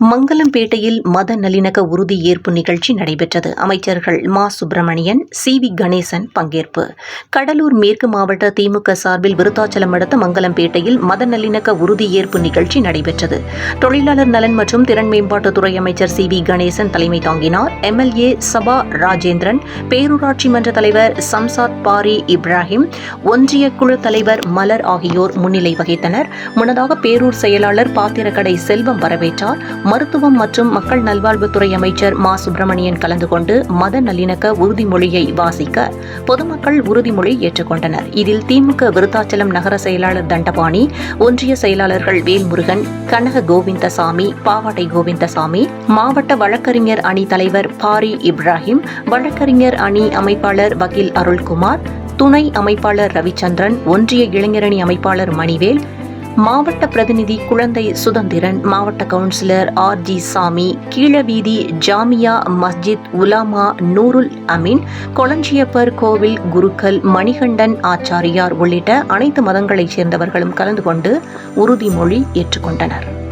மங்கலம்பேட்டையில் மத நல்லிணக்க உறுதி ஏற்பு நிகழ்ச்சி நடைபெற்றது. அமைச்சர்கள் மா. சுப்பிரமணியன் சி. வி. கணேசன் பங்கேற்பு. கடலூர் மேற்கு மாவட்ட திமுக சார்பில் விருத்தாச்சலம் அடுத்த மங்கலம்பேட்டையில் மத நல்லிணக்க உறுதி ஏற்பு நிகழ்ச்சி நடைபெற்றது. தொழிலாளர் நலன் மற்றும் திறன் மேம்பாட்டுத்துறை அமைச்சர் சி. வி. கணேசன் தலைமை தாங்கினார். எம்எல்ஏ சபா ராஜேந்திரன் பேரூராட்சி மன்ற தலைவர் சம்சாத் பாரி இப்ராஹிம் ஒன்றிய குழு தலைவர் மலர் ஆகியோர் முன்னிலை வகித்தனர். முன்னதாக பேரூர் செயலாளர் பாத்திரக்கடை செல்வம் வரவேற்றார். மருத்துவம் மற்றும் மக்கள் நல்வாழ்வுத்துறை அமைச்சர் மா. சுப்பிரமணியன் கலந்து கொண்டு மத நல்லிணக்க உறுதிமொழியை வாசிக்க பொதுமக்கள் உறுதிமொழி ஏற்றுக்கொண்டனர். இதில் திமுக விருத்தாச்சலம் நகர செயலாளர் தண்டபாணி ஒன்றிய செயலாளர்கள் வேல்முருகன் கனக கோவிந்தசாமி பாவாடை கோவிந்தசாமி மாவட்ட வழக்கறிஞர் அணி தலைவர் பாரி இப்ராஹிம் வழக்கறிஞர் அணி அமைப்பாளர் வக்கீல் அருள்குமார் துணை அமைப்பாளர் ரவிச்சந்திரன் ஒன்றிய இளைஞரணி அமைப்பாளர் மணிவேல் மாவட்ட பிரதிநிதி குழந்தை சுதந்திரன் மாவட்ட கவுன்சிலர் ஆர் ஜி சாமி கீழவீதி ஜாமியா மஸ்ஜித் உலாமா நூருல் அமீன் கொளஞ்சியப்பர் கோவில் குருக்கள் மணிகண்டன் ஆச்சாரியார் உள்ளிட்ட அனைத்து மதங்களைச் சேர்ந்தவர்களும் கலந்து கொண்டு உறுதிமொழி ஏற்றுக்கொண்டனர்.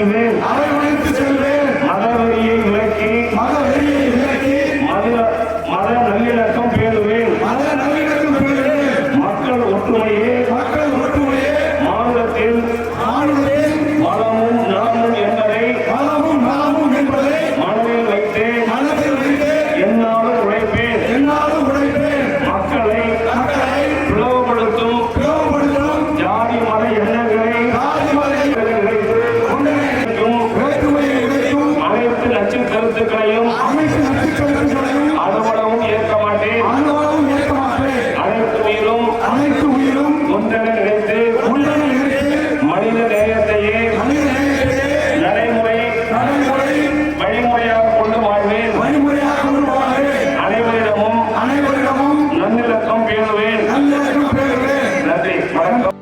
Amen. Amen. வணக்கம்